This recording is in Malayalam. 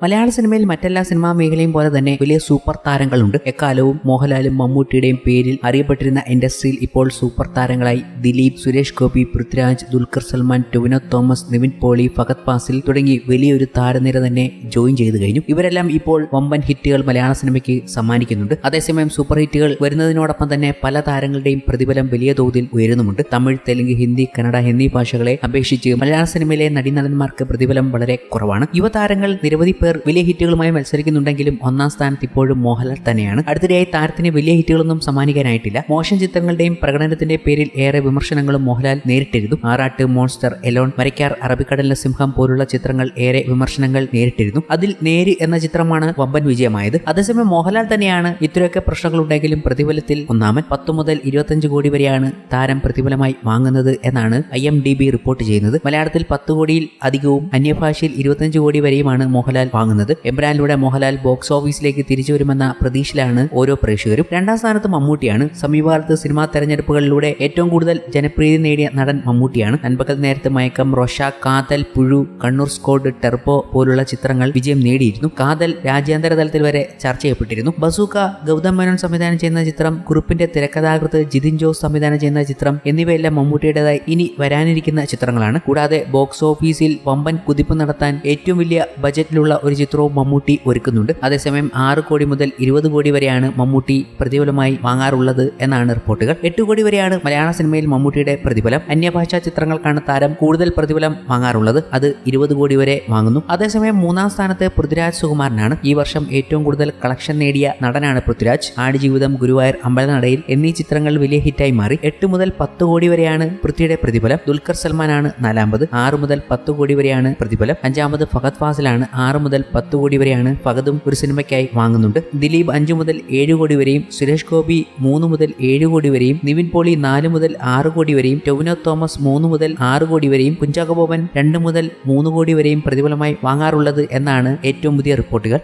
മലയാള സിനിമയിൽ മറ്റെല്ലാ സിനിമാ മേഖലയും പോലെ തന്നെ വലിയ സൂപ്പർ താരങ്ങളുണ്ട്. എക്കാലവും മോഹൻലാലും മമ്മൂട്ടിയുടെയും പേരിൽ അറിയപ്പെട്ടിരുന്ന ഇൻഡസ്ട്രിയിൽ ഇപ്പോൾ സൂപ്പർ താരങ്ങളായി ദിലീപ് സുരേഷ് ഗോപി പൃഥ്വിരാജ് ദുൽഖർ സൽമാൻ ടൊവിനോ തോമസ് നിവിൻ പോളി ഫഗത് പാസിൽ തുടങ്ങി വലിയൊരു താരനിര തന്നെ ജോയിൻ ചെയ്തു കഴിഞ്ഞു. ഇവരെല്ലാം ഇപ്പോൾ വമ്പൻ ഹിറ്റുകൾ മലയാള സിനിമയ്ക്ക് സമ്മാനിക്കുന്നുണ്ട്. അതേസമയം സൂപ്പർ ഹിറ്റുകൾ വരുന്നതിനോടൊപ്പം തന്നെ പല താരങ്ങളുടെയും പ്രതിഫലം വലിയ തോതിൽ ഉയരുന്നുമുണ്ട്. തമിഴ് തെലുങ്ക് ഹിന്ദി കന്നഡ എന്നീ ഭാഷകളെ അപേക്ഷിച്ച് മലയാള സിനിമയിലെ നടീനടന്മാർക്ക് പ്രതിഫലം വളരെ കുറവാണ്. യുവതാരങ്ങൾ നിരവധി പേർ വലിയ ഹിറ്റുകളുമായി മത്സരിക്കുന്നുണ്ടെങ്കിലും ഒന്നാം സ്ഥാനത്ത് ഇപ്പോഴും മോഹൻലാൽ തന്നെയാണ്. അടുത്തിടെയായി താരത്തിന് വലിയ ഹിറ്റുകളൊന്നും സമ്മാനിക്കാനായിട്ടില്ല. മോശം ചിത്രങ്ങളുടെയും പ്രകടനത്തിന്റെ പേരിൽ ഏറെ വിമർശനങ്ങളും മോഹൻലാൽ നേരിട്ടിരുന്നു. ആറാട്ട് മോൺസ്റ്റർ എലോൺ മരക്കാർ അറബിക്കടലിലെ സിംഹം പോലുള്ള ചിത്രങ്ങൾ ഏറെ വിമർശനങ്ങൾ നേരിട്ടിരുന്നു. അതിൽ നേര് എന്ന ചിത്രമാണ് വമ്പൻ വിജയമായത്. അതേസമയം മോഹൻലാൽ തന്നെയാണ് ഇത്രയൊക്കെ പ്രശ്നങ്ങളുണ്ടെങ്കിലും പ്രതിഫലത്തിൽ ഒന്നാമൻ പത്ത് മുതൽ ഇരുപത്തഞ്ച് കോടി വരെയാണ് താരം പ്രതിഫലമായി വാങ്ങുന്നത് എന്നാണ് I M D B report ചെയ്യുന്നത്. മലയാളത്തിൽ പത്ത് കോടിയിൽ അധികവും അന്യഭാഷയിൽ ഇരുപത്തഞ്ച് കോടി വരെയുമാണ് മോഹൻലാൽ വാങ്ങുന്നത്. എംബ്രാനിലൂടെ മോഹൻലാൽ ബോക്സ് ഓഫീസിലേക്ക് തിരിച്ചു വരുമെന്ന പ്രതീക്ഷയിലാണ് ഓരോ പ്രേക്ഷകരും. രണ്ടാം സ്ഥാനത്ത് മമ്മൂട്ടിയാണ്. സമീപകാലത്ത് സിനിമാ തെരഞ്ഞെടുപ്പുകളിലൂടെ ഏറ്റവും കൂടുതൽ ജനപ്രീതി നേടിയ നടൻ മമ്മൂട്ടിയാണ്. നൻപകൽ നേരത്തെ മയക്കം റൊഷ കാതൽ പുഴു കണ്ണൂർ സ്കോഡ് ടെർപ്പോ പോലുള്ള ചിത്രങ്ങൾ വിജയം നേടിയിരുന്നു. കാതൽ രാജ്യാന്തര തലത്തിൽ വരെ ചർച്ച ചെയ്യപ്പെട്ടിരുന്നു. ബസൂക്ക ഗൗതം മേനോൻ സംവിധാനം ചെയ്യുന്ന ചിത്രം കുറുപ്പിന്റെ തിരക്കഥാകൃത്ത് ജിതിൻ ജോസ് സംവിധാനം ചെയ്യുന്ന ചിത്രം എന്നിവയെല്ലാം മമ്മൂട്ടിയുടേതായി ഇനി വരാനിരിക്കുന്ന ചിത്രങ്ങളാണ്. കൂടാതെ ബോക്സ് ഓഫീസിൽ വമ്പൻ കുതിപ്പ് നടത്താൻ ഏറ്റവും വലിയ ബജറ്റിലുള്ള ഒരു ചിത്രവും മമ്മൂട്ടി ഒരുക്കുന്നുണ്ട്. അതേസമയം ആറ് കോടി മുതൽ ഇരുപത് കോടി വരെയാണ് മമ്മൂട്ടി പ്രതിഫലമായി വാങ്ങാറുള്ളത് എന്നാണ് റിപ്പോർട്ടുകൾ. എട്ട് കോടി വരെയാണ് മലയാള സിനിമയിൽ മമ്മൂട്ടിയുടെ പ്രതിഫലം. അന്യഭാഷാ ചിത്രങ്ങൾക്കാണ് താരം കൂടുതൽ പ്രതിഫലം വാങ്ങാറുള്ളത്. അത് ഇരുപത് കോടി വരെ വാങ്ങുന്നു. അതേസമയം മൂന്നാം സ്ഥാനത്ത് പൃഥ്വിരാജ് സുകുമാരനാണ്. ഈ വർഷം ഏറ്റവും കൂടുതൽ കളക്ഷൻ നേടിയ നടനാണ് പൃഥ്വിരാജ്. ആടുജീവിതം ഗുരുവായൂർ അമ്പലനടയിൽ എന്നീ ചിത്രങ്ങൾ വലിയ ഹിറ്റായി മാറി. എട്ട് മുതൽ പത്ത് കോടി വരെയാണ് പൃഥ്വിയുടെ പ്രതിഫലം. ദുൽഖർ സൽമാനാണ് നാലാമത്. ആറ് മുതൽ പത്ത് കോടി വരെയാണ് പ്രതിഫലം. അഞ്ചാമത് ഫഹദ് ഫാസിലാണ്. ആറ് മുതൽ പത്ത് കോടി വരെയാണ് ഫഹദും ഒരു സിനിമയ്ക്കായി വാങ്ങുന്നുണ്ട്. ദിലീപ് അഞ്ചു മുതൽ ഏഴ് കോടി വരെയും സുരേഷ് ഗോപി മൂന്ന് മുതൽ ഏഴ് കോടി വരെയും നിവിൻ പോളി നാല് മുതൽ ആറ് കോടി വരെയും ടൊവിനോ തോമസ് മൂന്ന് മുതൽ ആറ് കോടി വരെയും കുഞ്ചാക്കോ രണ്ട് മുതൽ മൂന്ന് കോടി വരെയും പ്രതിഫലമായി വാങ്ങാറുള്ളത് എന്നാണ് ഏറ്റവും പുതിയ റിപ്പോർട്ടുകൾ.